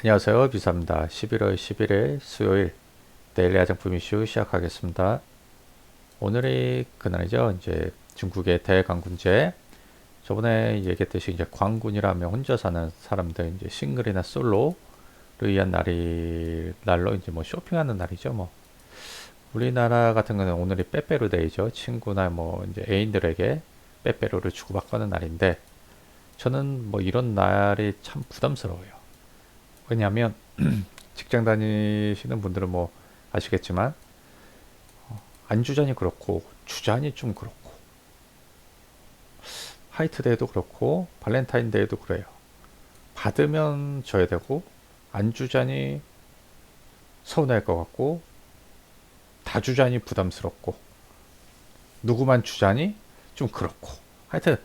안녕하세요. 비사입니다. 11월 11일 수요일 데일리 화장품 이슈 시작하겠습니다. 오늘이 그날이죠. 이제 중국의 대강군제. 저번에 얘기했듯이 이제 광군이라면 혼자 사는 사람들 이제 싱글이나 솔로를 위한 날이 날로 이제 뭐 쇼핑하는 날이죠. 뭐 우리나라 같은 경우는 오늘이 빼빼로 데이죠. 친구나 뭐 이제 애인들에게 빼빼로를 주고받는 날인데 저는 뭐 이런 날이 참 부담스러워요. 왜냐하면 직장 다니시는 분들은 뭐 아시겠지만 어, 안주잔이 그렇고 주잔이 좀 그렇고 화이트데이도 그렇고 발렌타인데이도 그래요. 받으면 줘야 되고 안주잔이 서운할 것 같고 다주잔이 부담스럽고 누구만 주잔이 좀 그렇고 하여튼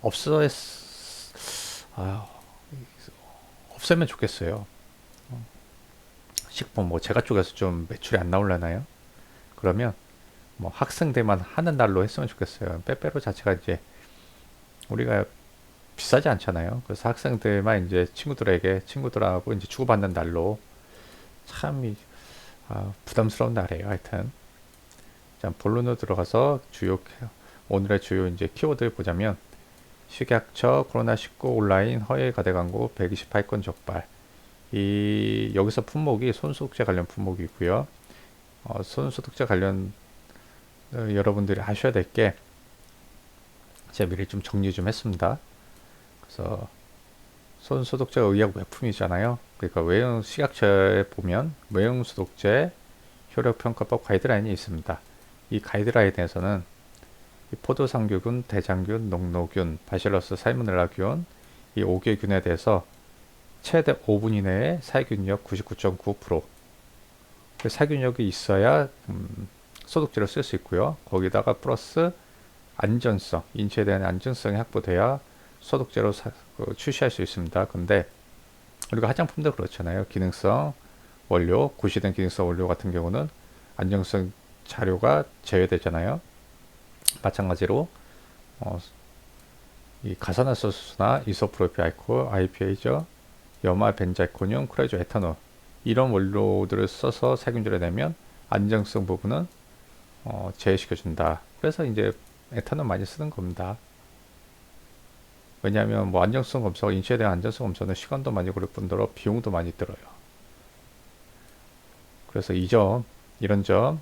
없어야 아 없으면 좋겠어요. 어. 식품 뭐 제가 쪽에서 좀 매출이 안 나올려나요? 그러면 뭐 학생들만 하는 날로 했으면 좋겠어요. 빼빼로 자체가 이제 우리가 비싸지 않잖아요. 그래서 학생들만 이제 친구들에게 친구들하고 이제 주고받는 날로 참 아, 부담스러운 날이에요. 하여튼 자 본론으로 들어가서 주요 오늘의 주요 이제 키워드 보자면 식약처 코로나19 온라인 허위 가대 광고 128건 적발. 이 여기서 품목이 손소독제 관련 품목이고요. 어, 손소독제 관련 어, 여러분들이 하셔야 될 게 제가 미리 좀 정리 좀 했습니다. 그래서 손소독제가 의약 외품이잖아요. 그러니까 외형 식약처에 보면 외형 소독제 효력평가법 가이드라인이 있습니다. 이 가이드라인에서는 포도상규균, 대장균, 농노균, 바실러스 살모넬라균 이 5개 균에 대해서 최대 5분 이내에 살균력 99.9%그 살균력이 있어야 음, 소독제를 쓸 수 있고요. 거기다가 플러스 안전성, 인체에 대한 안전성이 확보돼야 소독제로 사, 그, 출시할 수 있습니다. 근데 우리가 화장품도 그렇잖아요. 기능성 원료, 구시된 기능성 원료 같은 경우는 안정성 자료가 제외되잖아요. 마찬가지로 어, 이 이소프로필 알코올, IPA죠. 염화 벤자이콘륨, 크레조 에탄올 이런 원료들을 써서 살균제를 내면 안정성 부분은 어, 제외시켜준다. 그래서 이제 에탄올 많이 쓰는 겁니다. 왜냐하면 뭐 안정성 검사, 인체에 대한 안정성 검사는 시간도 많이 걸릴 뿐더러 비용도 많이 들어요. 그래서 이 점, 이런 점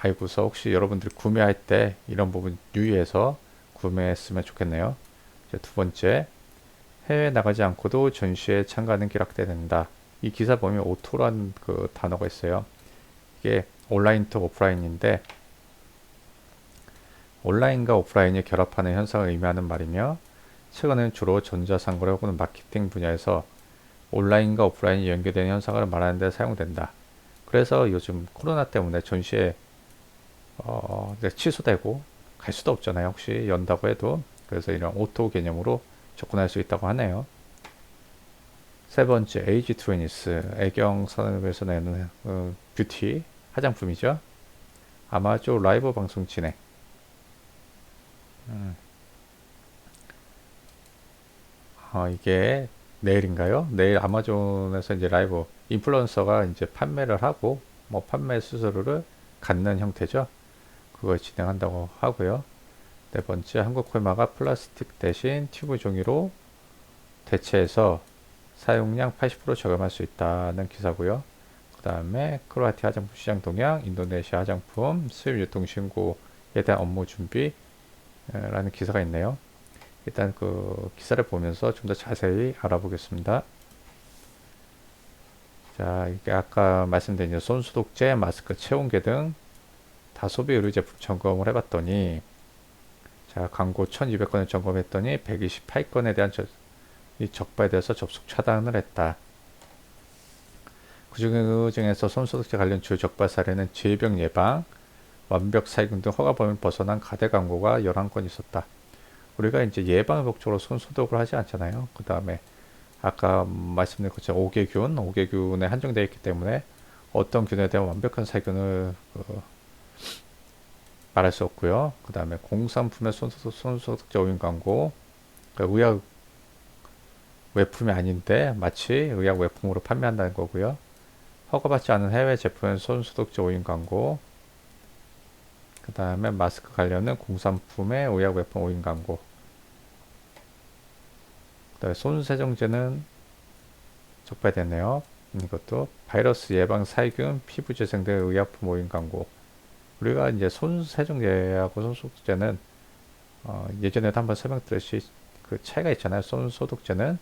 알고서 혹시 여러분들이 구매할 때 이런 부분 유의해서 구매했으면 좋겠네요. 두 번째, 해외 나가지 않고도 전시에 참가하는 기록된다. 이 기사 보면 오토란 그 단어가 있어요. 이게 온라인 또 오프라인인데 온라인과 오프라인이 결합하는 현상을 의미하는 말이며 최근에는 주로 전자상거래 혹은 마케팅 분야에서 온라인과 오프라인이 연계되는 현상을 말하는 데 사용된다. 그래서 요즘 코로나 때문에 전시에 어, 취소되고 갈 수도 없잖아요. 혹시 연다고 해도 그래서 이런 오토 개념으로 접근할 수 있다고 하네요. 세 번째 에이지 트레니스 애경 산업에서 내는 어, 뷰티 화장품이죠. 아마존 라이브 방송 진행. 음. 어, 이게 내일인가요? 내일 아마존에서 이제 라이브 인플루언서가 이제 판매를 하고 뭐 판매 수수료를 갖는 형태죠. 그걸 진행한다고 하고요. 네 번째 한국 콜마가 플라스틱 대신 튜브 종이로 대체해서 사용량 80% 저감할 수 있다는 기사고요. 그 다음에 크로아티아 화장품 시장 동향, 인도네시아 화장품 수입 유통 신고에 대한 업무 준비라는 기사가 있네요. 일단 그 기사를 보면서 좀 더 자세히 알아보겠습니다. 자, 이게 아까 말씀드린 손소독제, 마스크, 체온계 등 다소비 의류 제품 점검을 해봤더니 자 광고 1200건을 점검했더니 128건에 대한 저, 이 적발에 대해서 접속 차단을 했다. 그 중에서 손소독제 관련 주 적발 사례는 질병 예방, 완벽 살균 등 허가 범위를 벗어난 가대 광고가 11건 있었다. 우리가 이제 예방 목적으로 손소독을 하지 않잖아요. 그 다음에 아까 말씀드린 것처럼 5개 균, 5개 균에 한정되어 있기 때문에 어떤 균에 대한 완벽한 살균을 그 말할 수 없고요. 그 다음에 공산품의 손소독, 손소독제 오인 광고, 그 의약, 외품이 아닌데 마치 의약 외품으로 판매한다는 거고요. 허가받지 않은 해외 제품은 손소독제 오인 광고. 그 다음에 마스크 관련은 공산품의 의약 외품 오인 광고. 손세정제는 적발됐네요. 이것도 바이러스 예방 살균 피부 재생 등 의약품 오인 광고. 우리가 이제 손세정제하고 손소독제는 어, 예전에도 한번 설명드렸듯이 그 차이가 있잖아요. 손소독제는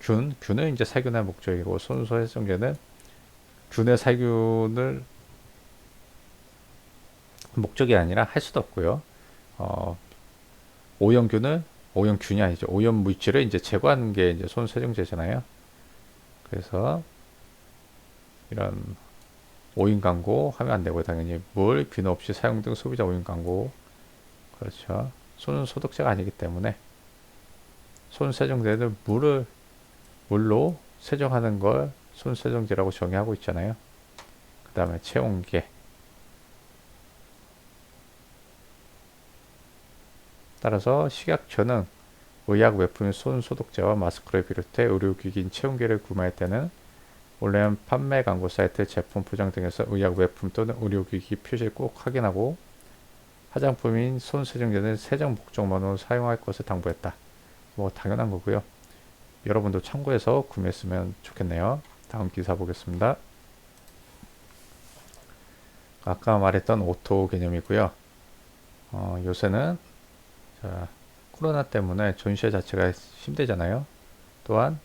균, 균을 이제 살균할 목적이고 손소해성제는 균의 살균을 목적이 아니라 할 수도 없고요. 어, 오염균을 오염균이 아니죠. 오염 물질을 이제 제거하는 게 이제 손세정제잖아요. 그래서 이런 오인 광고 하면 안 되고 당연히 물, 비누 없이 사용 등 소비자 오인 광고 그렇죠. 손은 소독제가 아니기 때문에 손 세정제는 물을 물로 세정하는 걸 손 세정제라고 정의하고 있잖아요. 그 다음에 체온계 따라서 식약처는 의약 외품인 손 소독제와 마스크를 비롯해 의료기기인 체온계를 구매할 때는 온라인 판매 광고 사이트, 제품 포장 등에서 의약 외품 또는 의료기기 표시를 꼭 확인하고 화장품인 손 세정제는 세정 목적만으로 사용할 것을 당부했다. 뭐 당연한 거고요. 여러분도 참고해서 구매했으면 좋겠네요. 다음 기사 보겠습니다. 아까 말했던 오토 개념이고요. 어, 요새는 자, 코로나 때문에 전시회 자체가 힘들잖아요. 또한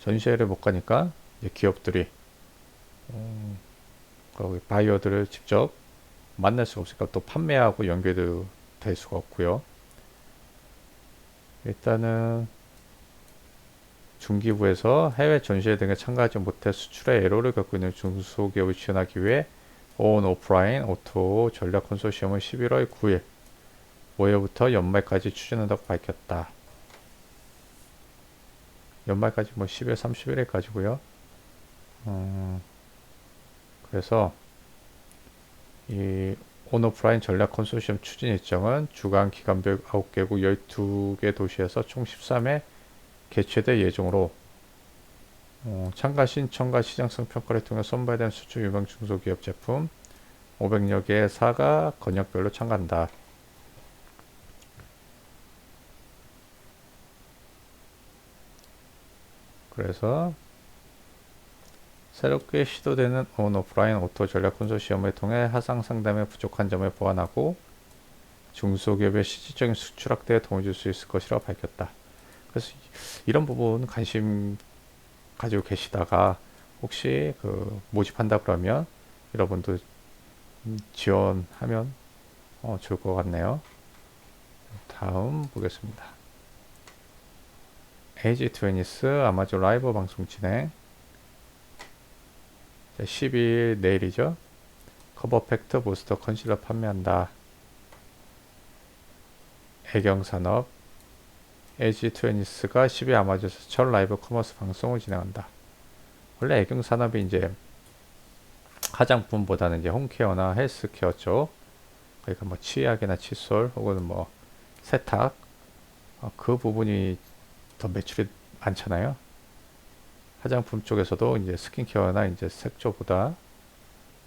전시회를 못 가니까 기업들이 음, 거기 바이어들을 직접 만날 수가 없으니까 또 판매하고 연결도 될 수가 없고요. 일단은 중기부에서 해외 전시회 등에 참가하지 못해 수출에 애로를 겪고 있는 중소기업을 지원하기 위해 온 오프라인 오토 전략 컨소시엄을 11월 9일 5회부터 연말까지 추진한다고 밝혔다. 연말까지 뭐 10일, 31일까지고요. 음, 그래서 이 온오프라인 전략 컨소시엄 추진 일정은 주간 기간별 9개국 12개 도시에서 총 13회 개최될 예정으로 어, 참가 신청과 시장성 평가를 통해 선발된 수출 유명 중소기업 제품 500여 개의 사가 건역별로 참가한다. 그래서 새롭게 시도되는 온 오프라인 오토 전략 컨소시엄을 통해 하상 상담의 부족한 점을 보완하고 중소기업의 실질적인 수출 확대에 도움을 줄 수 있을 것이라고 밝혔다. 그래서 이런 부분 관심 가지고 계시다가 혹시 그 모집한다 그러면 여러분도 지원하면 어, 좋을 것 같네요. 다음 보겠습니다. 에이지 트웬니스 아마존 라이브 방송 진행 12일 내일이죠. 커버 팩트 부스터 컨실러 판매한다. 애경산업 에지 트웬니스가 10일 아마존에서 첫 라이브 커머스 방송을 진행한다. 원래 애경산업이 이제 화장품보다는 이제 홈케어나 헬스케어 쪽 그러니까 뭐 치약이나 칫솔 혹은 뭐 세탁 어, 그 부분이 더 매출이 많잖아요. 화장품 쪽에서도 이제 스킨케어나 이제 색조보다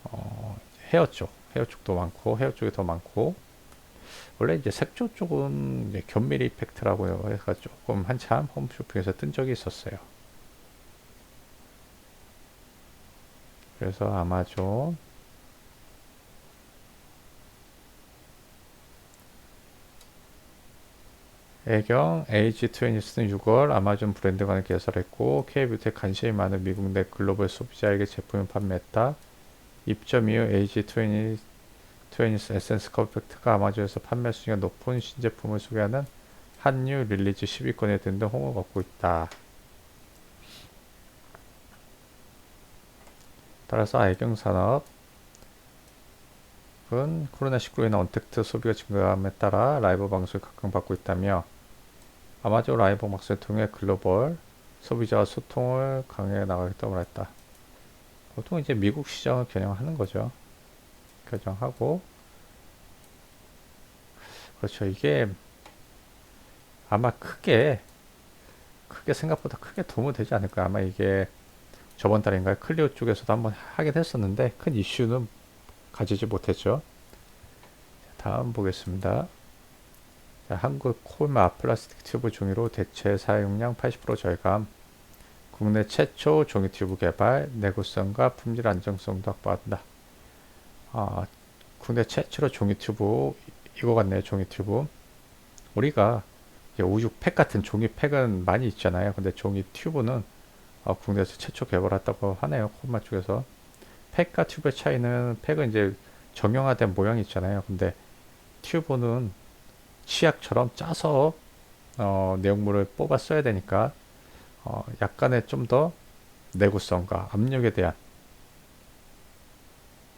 어, 헤어 쪽, 헤어 쪽도 많고 헤어 쪽이 더 많고 원래 이제 색조 쪽은 이제 견밀 이펙트라고 해서 조금 한참 홈쇼핑에서 뜬 적이 있었어요. 그래서 아마존 애경 H20는 6월 아마존 브랜드관을 개설했고 K뷰티에 관심이 많은 미국 내 글로벌 소비자에게 제품을 판매했다. 입점 이후 H20 에센스 컴팩트가 아마존에서 판매 순위가 높은 신제품을 소개하는 한류 릴리즈 10위권에 든등 홍을 얻고 있다. 따라서愛경 산업 은 코로나19로 인한 언택트 소비가 증가함에 따라 라이브 방송을 각광받고 있다며 아마존 라이브 막스를 통해 글로벌 소비자와 소통을 강해 나가겠다고 말했다. 보통 이제 미국 시장을 겨냥하는 거죠. 겨냥하고 그렇죠. 이게 아마 크게 크게 생각보다 크게 도움은 되지 않을까 아마 이게 저번 달인가요 클리오 쪽에서도 한번 하긴 했었는데 큰 이슈는 가지지 못했죠 다음 보겠습니다 자, 한국 콜마 플라스틱 튜브 종이로 대체 사용량 80% 절감 국내 최초 종이 튜브 개발 내구성과 품질 안정성도 확보한다. 아, 국내 최초로 종이 튜브 이거 같네요 종이 튜브. 우리가 이제 우유 팩 같은 종이 팩은 많이 있잖아요. 근데 종이 튜브는 어, 국내에서 최초 개발했다고 하네요 콜마 쪽에서. 팩과 튜브의 차이는 팩은 이제 정형화된 모양이 있잖아요. 근데 튜브는 치약처럼 짜서 어, 내용물을 뽑아 써야 되니까 어, 약간의 좀 더 내구성과 압력에 대한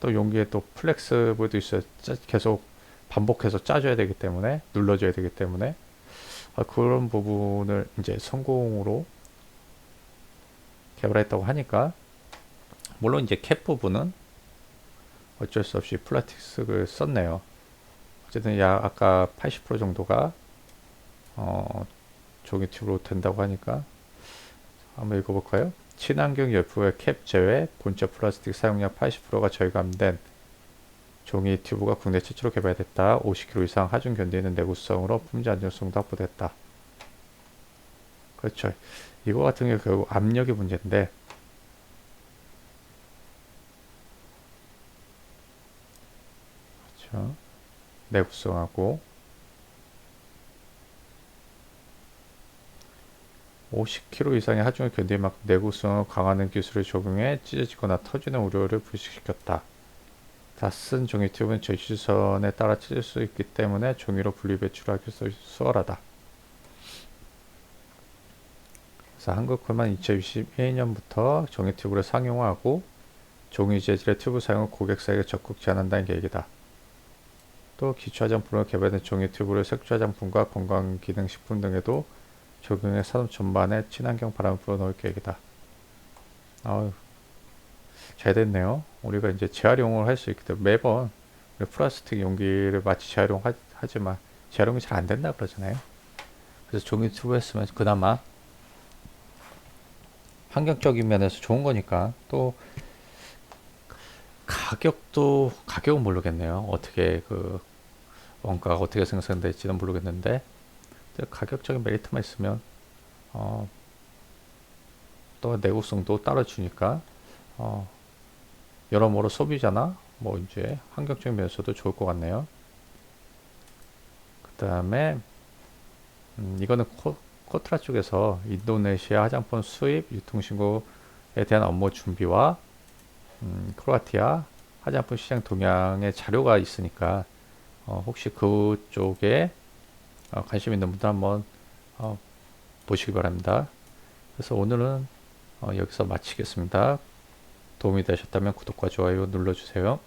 또 용기에 또 플렉스볼도 있어요. 짜- 계속 반복해서 짜줘야 되기 때문에 눌러줘야 되기 때문에 아, 그런 부분을 이제 성공으로 개발했다고 하니까 물론 이제 캡 부분은 어쩔 수 없이 플라스틱을 썼네요. 어쨌든 야 아까 80% 정도가 어, 종이 튜브로 된다고 하니까 한번 읽어볼까요? 친환경 열풍의 캡 제외 본체 플라스틱 사용량 80%가 절감된 종이 튜브가 국내 최초로 개발됐다. 50kg 이상 하중 견디는 내구성으로 품질 안정성도 확보됐다. 그렇죠. 이거 같은 경우 결국 압력이 문제인데 그렇죠. 내구성하고 50kg 이상의 하중을 견딜 만큼 내구성을 강화하는 기술을 적용해 찢어지거나 터지는 우려를 불식시켰다. 다 쓴 종이 튜브는 제시선에 따라 찢을 수 있기 때문에 종이로 분리 배출하기 수- 수월하다. 그래서 한국콜만 2022년부터 종이 튜브를 상용화하고 종이 재질의 튜브 사용을 고객사에게 적극 제한한다는 계획이다. 또 기초 화장품으로 개발된 종이 튜브를 색조 화장품과 건강기능식품 등에도 적용해 산업 전반에 친환경 바람을 불어넣을 계획이다. 아유, 잘 됐네요. 우리가 이제 재활용을 할 수 있기 때문에 매번 플라스틱 용기를 마치 재활용하지만 재활용이 잘 안 된다 그러잖아요. 그래서 종이 튜브 했으면 그나마 환경적인 면에서 좋은 거니까 또 가격도 가격은 모르겠네요. 어떻게 그 원가가 어떻게 생성될지는 모르겠는데 가격적인 메리트만 있으면 어, 또 내구성도 따라주니까 어, 여러모로 소비자나 뭐 이제 환경적인 면에서도 좋을 것 같네요. 그 다음에 음, 이거는 코, 코트라 쪽에서 인도네시아 화장품 수입 유통 신고에 대한 업무 준비와 음, 크로아티아 화장품 시장 동향의 자료가 있으니까 어, 혹시 그쪽에 어, 관심 있는 분들 한번 어, 보시기 바랍니다. 그래서 오늘은 어, 여기서 마치겠습니다. 도움이 되셨다면 구독과 좋아요 눌러주세요.